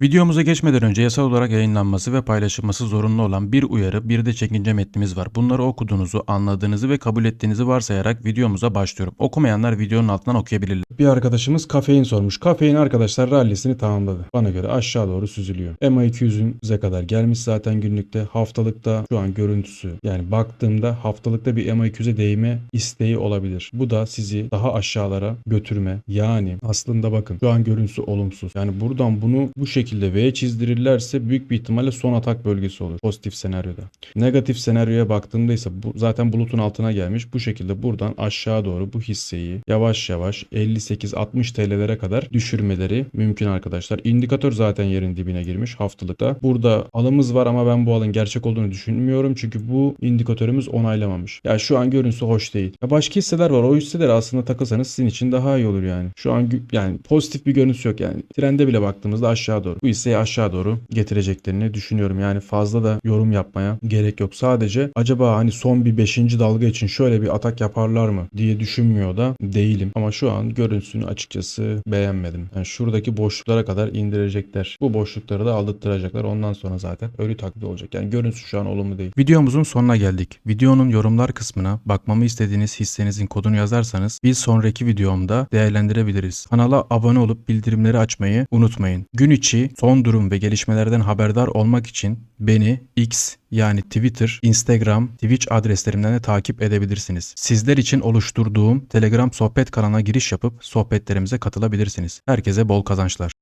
Videomuza geçmeden önce yasal olarak yayınlanması ve paylaşılması zorunlu olan bir uyarı bir de çekince metnimiz var. Bunları okuduğunuzu, anladığınızı ve kabul ettiğinizi varsayarak videomuza başlıyorum. Okumayanlar videonun altından okuyabilirler. Bir arkadaşımız kafein sormuş. Kafein arkadaşlar rallisini tamamladı. Bana göre aşağı doğru süzülüyor. MA200'ünüze kadar gelmiş zaten günlükte. Haftalıkta şu an görüntüsü. Yani baktığımda haftalıkta bir MA200'e değme isteği olabilir. Bu da sizi daha aşağılara götürme. Yani aslında bakın şu an görüntüsü olumsuz. Yani buradan bunu bu şekilde V çizdirirlerse büyük bir ihtimalle son atak bölgesi olur. Pozitif senaryoda. Negatif senaryoya baktığımda ise bu zaten bulutun altına gelmiş. Bu şekilde buradan aşağı doğru bu hisseyi yavaş yavaş 58-60 TL'lere kadar düşürmeleri mümkün arkadaşlar. İndikatör zaten yerin dibine girmiş haftalıkta. Burada alımız var ama ben bu alın gerçek olduğunu düşünmüyorum. Çünkü bu indikatörümüz onaylamamış. Ya şu an görüntüsü hoş değil. Ya başka hisseler var. O hisseleri aslında takılsanız sizin için daha iyi olur yani. Şu an yani pozitif bir görüntüsü yok yani. Trende bile baktığımızda aşağı doğru. Bu hisseyi aşağı doğru getireceklerini düşünüyorum. Yani fazla da yorum yapmaya gerek yok. Sadece acaba hani son bir 5. dalga için şöyle bir atak yaparlar mı diye düşünmüyor da değilim. Ama şu an görüntüsünü açıkçası beğenmedim. Yani şuradaki boşluklara kadar indirecekler. Bu boşlukları da aldırtacaklar. Ondan sonra zaten ölü taklidi olacak. Yani görüntüsü şu an olumlu değil. Videomuzun sonuna geldik. Videonun yorumlar kısmına bakmamı istediğiniz hissenizin kodunu yazarsanız bir sonraki videomda değerlendirebiliriz. Kanala abone olup bildirimleri açmayı unutmayın. Gün içi son durum ve gelişmelerden haberdar olmak için beni X yani Twitter, Instagram, Twitch adreslerimden de takip edebilirsiniz. Sizler için oluşturduğum Telegram sohbet kanalına giriş yapıp sohbetlerimize katılabilirsiniz. Herkese bol kazançlar.